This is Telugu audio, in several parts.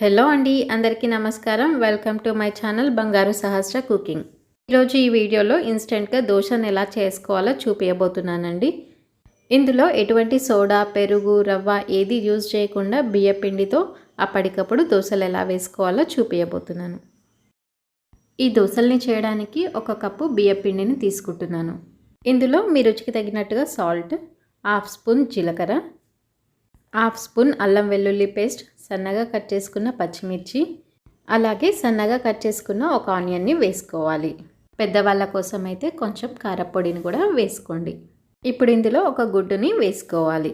హలో అండి అందరికీ నమస్కారం. వెల్కమ్ టు మై ఛానల్ బంగారు సహస్ర కుకింగ్. ఈరోజు ఈ వీడియోలో ఇన్స్టెంట్గా దోశను ఎలా చేసుకోవాలో చూపించబోతున్నానండి ఇందులో ఎటువంటి సోడా పెరుగు రవ్వ ఏది యూజ్ చేయకుండా బియ్య పిండితో అప్పటికప్పుడు దోశలు ఎలా వేసుకోవాలో చూపించబోతున్నాను ఈ దోశల్ని చేయడానికి ఒక కప్పు బియ్య పిండిని తీసుకుంటున్నాను. ఇందులో మీ రుచికి తగినట్టుగా సాల్ట్ హాఫ్ స్పూన్ జీలకర్ర హాఫ్ స్పూన్ అల్లం వెల్లుల్లి పేస్ట్ సన్నగా కట్ చేసుకున్న పచ్చిమిర్చి అలాగే సన్నగా కట్ చేసుకున్న ఒక ఆనియన్ని వేసుకోవాలి. పెద్దవాళ్ళ కోసం అయితే కొంచెం కారపొడిని కూడా వేసుకోండి. ఇప్పుడు ఇందులో ఒక గుడ్డుని వేసుకోవాలి.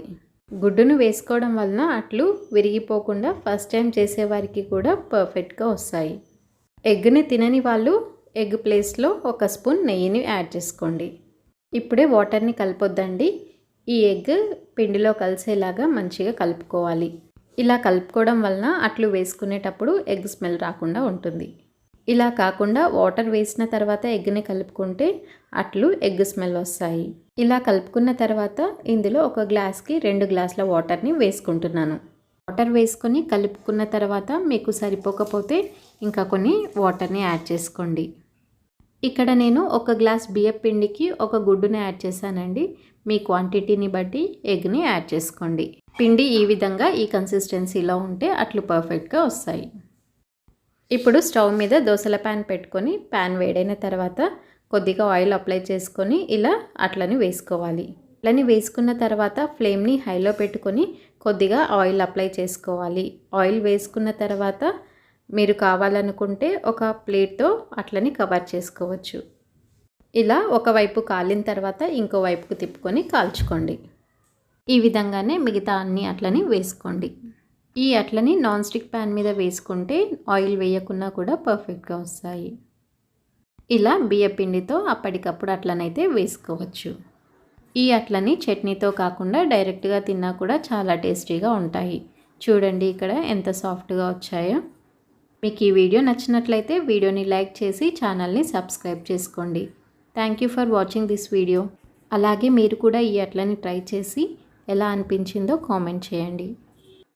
గుడ్డును వేసుకోవడం వలన అట్లు విరిగిపోకుండా ఫస్ట్ టైం చేసేవారికి కూడా పర్ఫెక్ట్గా వస్తాయి. ఎగ్ని తినని వాళ్ళు ఎగ్ ప్లేస్లో ఒక స్పూన్ నెయ్యిని యాడ్ చేసుకోండి. ఇప్పుడే వాటర్ని కలపొద్దండి. ఈ ఎగ్ పిండిలో కలిసేలాగా మంచిగా కలుపుకోవాలి. ఇలా కలుపుకోవడం వలన అట్లు వేసుకునేటప్పుడు ఎగ్ స్మెల్ రాకుండా ఉంటుంది. ఇలా కాకుండా వాటర్ వేసిన తర్వాత ఎగ్ని కలుపుకుంటే అట్లు ఎగ్ స్మెల్ వస్తాయి. ఇలా కలుపుకున్న తర్వాత ఇందులో ఒక గ్లాస్కి రెండు గ్లాసుల వాటర్ని వేసుకుంటున్నాను. వాటర్ వేసుకొని కలుపుకున్న తర్వాత మీకు సరిపోకపోతే ఇంకా కొన్ని వాటర్ని యాడ్ చేసుకోండి. ఇక్కడ నేను ఒక గ్లాస్ బియ్యం పిండికి ఒక గుడ్డుని యాడ్ చేశానండి. మీ క్వాంటిటీని బట్టి ఎగ్ని యాడ్ చేసుకోండి. పిండి ఈ విధంగా ఈ కన్సిస్టెన్సీలో ఉంటే అట్లు పర్ఫెక్ట్గా వస్తాయి. ఇప్పుడు స్టవ్ మీద దోశల ప్యాన్ పెట్టుకొని ప్యాన్ వేడైన తర్వాత కొద్దిగా ఆయిల్ అప్లై చేసుకొని ఇలా అట్లని వేసుకోవాలి. అట్లని వేసుకున్న తర్వాత ఫ్లేమ్ని హైలో పెట్టుకొని కొద్దిగా ఆయిల్ అప్లై చేసుకోవాలి. ఆయిల్ వేసుకున్న తర్వాత మీరు కావాలనుకుంటే ఒక ప్లేట్తో అట్లని కవర్ చేసుకోవచ్చు. ఇలా ఒకవైపు కాలిన తర్వాత ఇంకో వైపుకు తిప్పుకొని కాల్చుకోండి. ఈ విధంగానే మిగతా అన్ని అట్లని వేసుకోండి. ఈ అట్లని నాన్ స్టిక్ ప్యాన్ మీద వేసుకుంటే ఆయిల్ వేయకున్నా కూడా పర్ఫెక్ట్గా వస్తాయి. ఇలా బియ్య పిండితో అప్పటికప్పుడు అట్లనైతే వేసుకోవచ్చు. ఈ అట్లని చట్నీతో కాకుండా డైరెక్ట్గా తిన్నా కూడా చాలా టేస్టీగా ఉంటాయి. చూడండి ఇక్కడ ఎంత సాఫ్ట్గా వచ్చాయో. మీకు ఈ వీడియో నచ్చినట్లయితే వీడియోని లైక్ చేసి ఛానల్ని సబ్స్క్రైబ్ చేసుకోండి. Thank you for watching this video. అలాగే మీరు కూడా ఈ అట్లని ట్రై చేసి ఎలా అనిపించిందో కామెంట్ చేయండి.